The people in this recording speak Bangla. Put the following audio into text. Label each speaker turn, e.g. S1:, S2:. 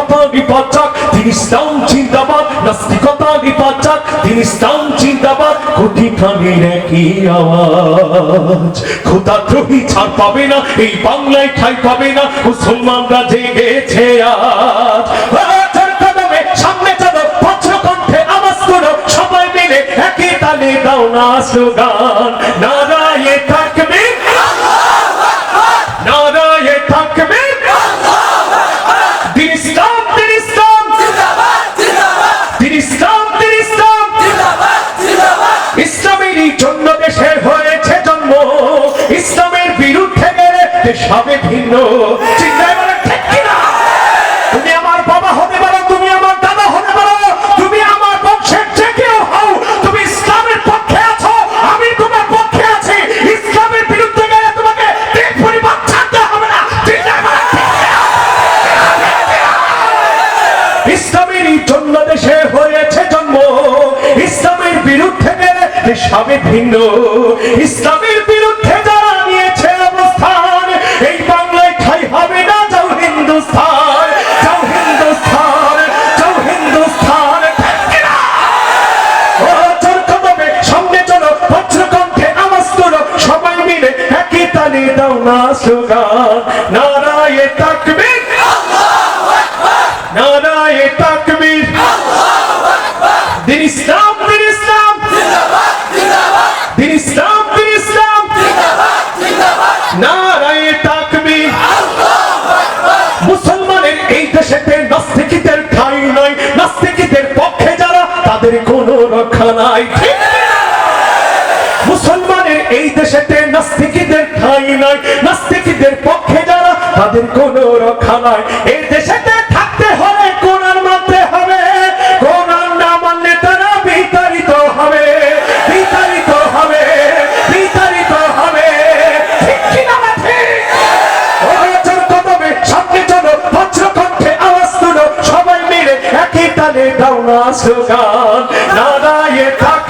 S1: নাস্তিকতা নিপাচাক দিন ইসলাম জিন্দাবাদ, নাস্তিকতা নিপাচাক দিন ইসলাম জিন্দাবাদ, কোটি প্রাণীর একই আওয়াজ। খোদাদ্রোহী ছাড় পাবে না, এই বাংলায় ঠাই পাবে না, মুসলমানরা জেগেছে আজ। সামনে চলো বজ্র কণ্ঠে আওয়াজ করো, সবাই মিলে একই তালে দাও না স্লোগান। নারায়ে দেশ ভিন্ন। চিন্তায় বলে, ঠিক কিনা? তুমি আমার বাবা হতে পারো, তুমি আমার দাদা হতে পারো, তুমি আমার বংশের যে কেউ হও, তুমি ইসলামের পক্ষে আছো, আমি তোমার পক্ষে আছি। ইসলামের বিরুদ্ধে গেলে তোমাকে পরিবার ছাড়তে হবে না। চিন্তায় বলে কিনা? জন্য দেশে হয়েছে জন্ম। ইসলামের বিরুদ্ধে গেলে হবে ভিন্ন। ইসলামের না স্লোগান নারায়ে তাকবীর। নারায়ে তাকবীর। দিন মুসলমানের এই দেশেতে নাস্তিকদের ঠাই নাই। নাস্তিকদের পক্ষে যারা, তাদের কোনো রক্ষা? মুসলমানের এই দেশেতে নাস্তিকদের ঠাই নাই নাস্তিকদের পক্ষে যারা, তাদের কোনো রক্ষা নাই এই দেশেতে থাকতে হলে কোরআন মানতে হবে। কোরআন না মানলে তারা বিতাড়িত হবে। বিতাড়িত হবে। বিতাড়িত হবে। ঠিক কি না কদমে সামনে চলো বজ্রকণ্ঠে আওয়াজ তুলো। সবাই মিলে একই তালে দাও না স্লোগান। নারায়ে থাক